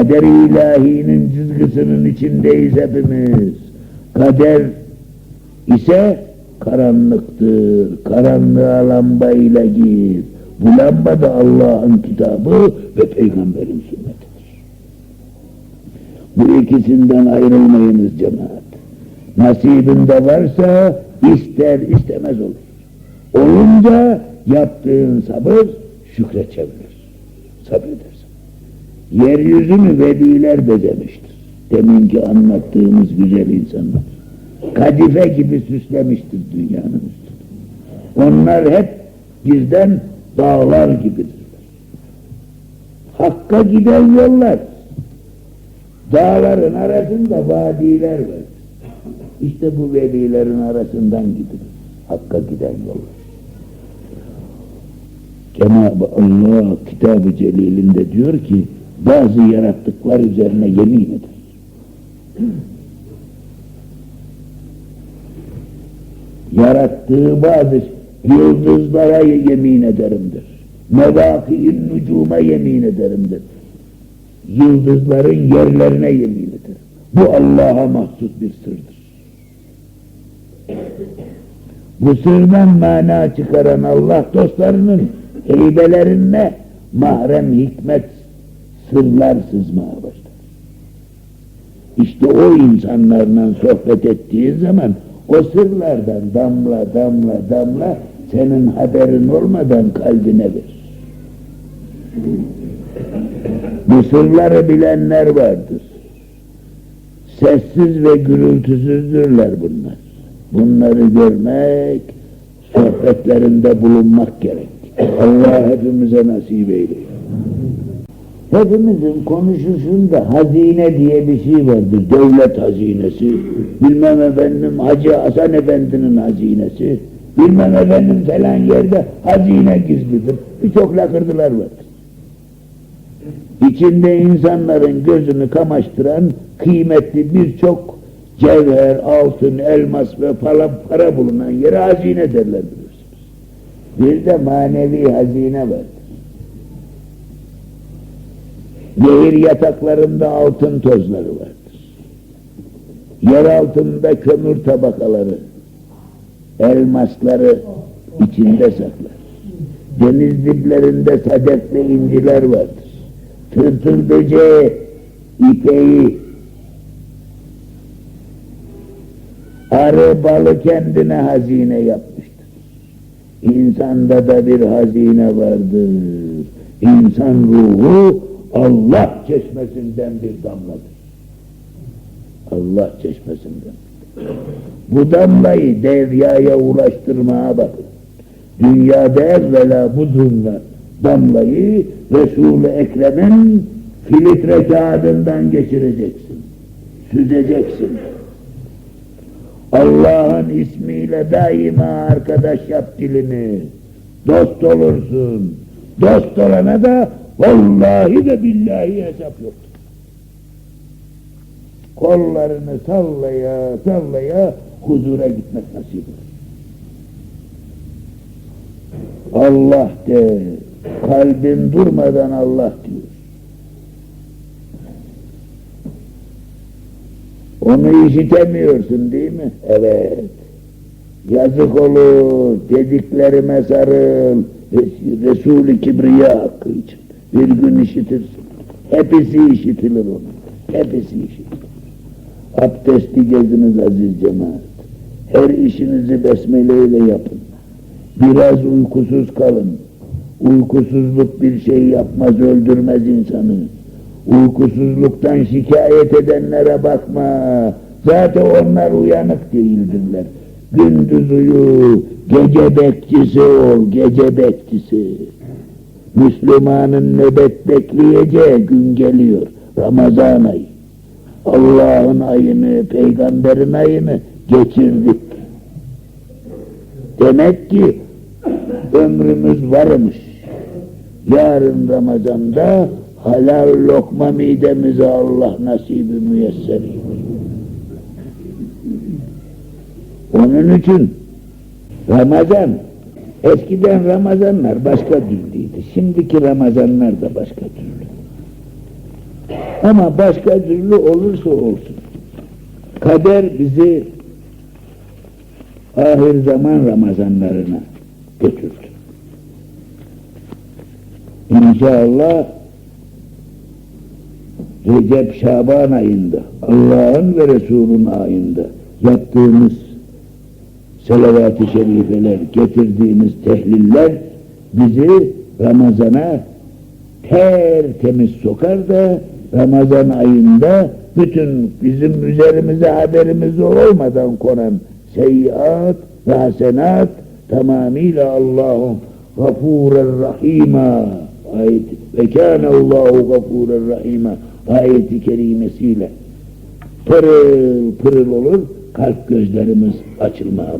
Kader ilahinin çizgisinin içindeyiz hepimiz. Kader ise karanlıktır. Karanlığa lamba ile gir. Bu lamba da Allah'ın kitabı ve peygamberin sünnetidir. Bu ikisinden ayrılmayınız cemaat. Nasibinde varsa ister istemez olur. Olunca yaptığın sabır şükre çevirir. Sabredersin. Yeryüzünü veliler bezemiştir. Deminki anlattığımız güzel insanlar. Kadife gibi süslemiştir dünyanın üstünü. Onlar hep bizden dağlar gibidirler. Hakka giden yollar. Dağların arasında vadiler var. İşte bu velilerin arasından gidilir. Hakka giden yollar. Cenab-ı Allah kitab-ı celilinde diyor ki bazı yarattıklar üzerine yemin eder. Yarattığı bazı yıldızlara yemin ederimdir. Mevaki'in nücuma yemin ederimdir. Yıldızların yerlerine yemin ederim. Bu Allah'a mahsus bir sırdır. Bu sırdan mana çıkaran Allah dostlarının heybelerine mahrem hikmet sırlar sızmaya başlar. İşte o insanlarla sohbet ettiği zaman o sırlardan damla damla damla senin haberin olmadan kalbine verir. Bu sırları bilenler vardır. Sessiz ve gürültüsüzdürler bunlar. Bunları görmek, sohbetlerinde bulunmak gerek. Allah hepimize nasip eylesin. Hepimizin konuşuşunda hazine diye bir şey vardır. Devlet hazinesi, bilmem efendim Hacı Hasan Efendi'nin hazinesi, bilmem efendim falan yerde hazine gizlidir. Birçok lakırdılar vardır. İçinde insanların gözünü kamaştıran kıymetli birçok cevher, altın, elmas ve para, para bulunan yere hazine derler biliyorsunuz. Bir de manevi hazine vardır. Nehir yataklarında altın tozları vardır. Yer altında kömür tabakaları, elmasları içinde saklar. Deniz diplerinde sadef ve inciler vardır. Tırtıl böceği, ipeği, arı balı kendine hazine yapmıştır. İnsanda da bir hazine vardır. İnsan ruhu Allah çeşmesinden bir damladır. Allah çeşmesinden. Bu damlayı deryaya ulaştırmaya bakın. Dünyada evvela bu durumda damlayı Resul-i Ekrem'in filtre kağıdından geçireceksin. Süzeceksin. Allah'ın ismiyle daima arkadaş yap dilini. Dost olursun. Dost olana da vallahi de billahi hesap yoktur. Kollarını sallaya sallaya huzura gitmek nasip olur. Allah de, kalbin durmadan Allah diyor. Onu işitemiyorsun değil mi? Evet. Yazık olur, dediklerime sarıl, Resul-i Kibriya hakkı için. Bir gün işitirsin. Hepsi işitilir onun. Hepsi işitilir. Abdesti geziniz aziz cemaat. Her işinizi besmeleyle yapın. Biraz uykusuz kalın. Uykusuzluk bir şey yapmaz, öldürmez insanı. Uykusuzluktan şikayet edenlere bakma. Zaten onlar uyanık değildirler. Gündüz uyu, gece bekçisi ol, gece bekçisi. Müslümanın nöbet bekleyeceği gün geliyor. Ramazan ayı. Allah'ın ayını, peygamberin ayını geçirdik. Demek ki ömrümüz varmış. Yarın Ramazan'da halal lokma midemize Allah nasibi müyesser Onun için Ramazan, eskiden Ramazanlar başka türlüydü. Şimdiki Ramazanlar da başka türlü. Ama başka türlü olursa olsun. Kader bizi ahir zaman Ramazanlarına götürdü. İnşallah Recep Şaban ayında Allah'ın ve Resul'ün ayında yaptığımız selavat-ı şerifeler, getirdiğimiz tehliller bizi Ramazan'a tertemiz sokar da Ramazan ayında bütün bizim üzerimize haberimiz olmadan konan seyyiat ve hasenat tamamıyla Allah'ın gafuren rahima ayeti ve kâne Allahu gafuren rahima ayeti kerimesiyle pırıl pırıl olur kalp gözlerimiz açılmaya.